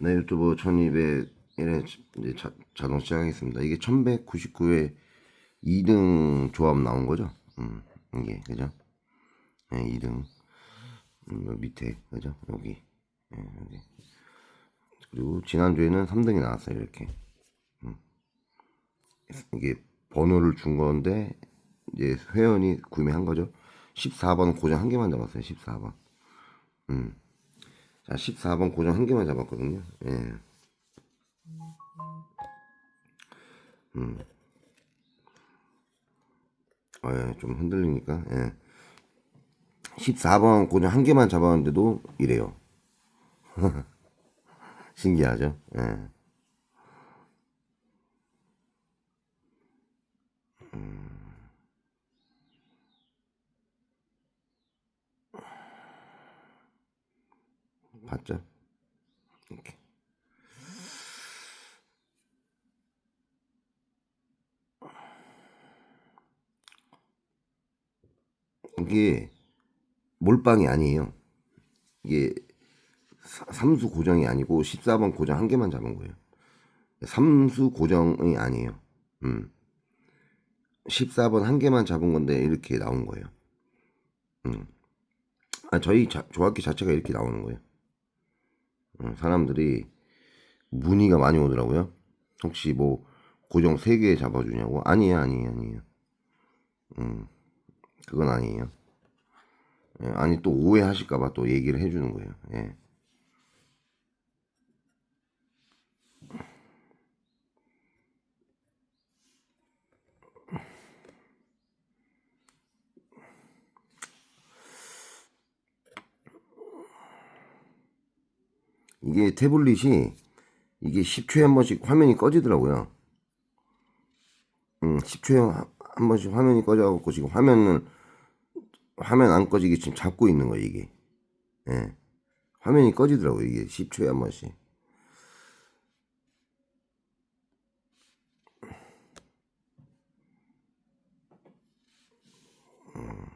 네, 유튜브 1200에 이제 자, 자동 시작하겠습니다. 이게 1199에 2등 조합 나온 거죠? 음, 이게, 그죠? 네, 2등. 음, 밑에, 그죠? 여기. 네, 여기. 그리고 지난주에는 3등이 나왔어요, 이렇게. 음. 이게 번호를 준 건데, 이제 회원이 구매한 거죠. 14번 고정 한 개만 잡았어요, 14번. 음. 자, 14번 고정 한 개만 잡았거든요. 예. 음. 아, 예, 좀 흔들리니까, 예. 14번 고정 한 개만 잡았는데도 이래요. 신기하죠? 예. 봤죠? 이렇게. 이게 몰빵이 아니에요. 이게 사- 삼수 고정이 아니고 14번 고정 한 개만 잡은 거예요. 삼수 고정이 아니에요. 음. 14번 한 개만 잡은 건데 이렇게 나온 거예요. 음. 아, 저희 자, 조합기 자체가 이렇게 나오는 거예요. 음, 사람들이 문의가 많이 오더라고요. 혹시 뭐 고정 3개 잡아주냐고. 아니에요, 아니에요, 아니에요. 음, 그건 아니에요. 예, 아니 또 오해하실까봐 또 얘기를 해주는 거예요. 예. 이게 태블릿이 이게 10초에 한 번씩 화면이 꺼지더라고요. 음, 10초에 한- 한 번씩 화면이 꺼져갖고 지금 화면을 화면 안 꺼지게 지금 잡고 있는 거예요 이게. 예. 화면이 꺼지더라고요 이게 10초에 한 번씩. 음.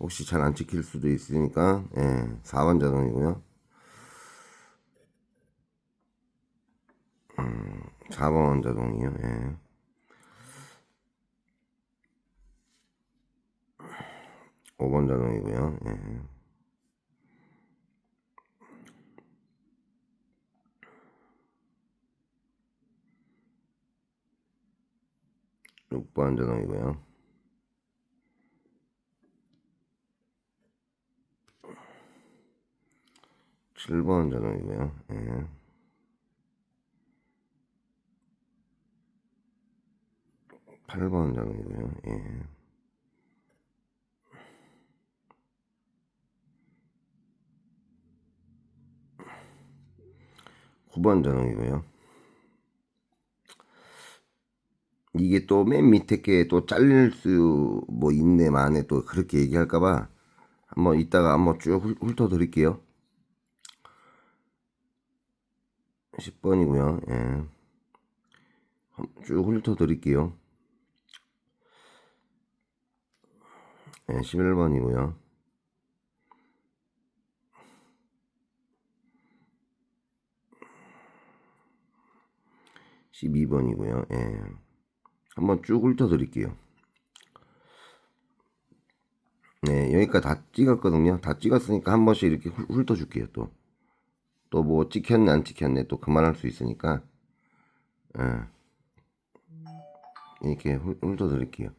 혹시 잘 안 찍힐 수도 있으니까 예, 4번 자동이고요. 4번 자동이요. 예. 오번 자동이고요. 예. 육번 자동이고요. 칠번 자동이고요. 예. 8번 자동이고요. 예. 구번 자동이고요. 이게 또 맨 밑에 게 또 잘릴 수 뭐 있네 만에 또 그렇게 얘기할까봐 한번 이따가 한번 쭉 훑- 훑어드릴게요. 10번이고요. 예. 쭉 훑어 드릴게요. 예, 11번이고요. 십이 번이고요 예. 한번 쭉 훑어드릴게요. 네, 여기까지 다 찍었거든요. 다 찍었으니까 한 번씩 이렇게 훑- 훑어줄게요, 또. 또 뭐 찍혔네, 안 찍혔네, 또 그만할 수 있으니까. 예. 이렇게 훑- 훑어드릴게요.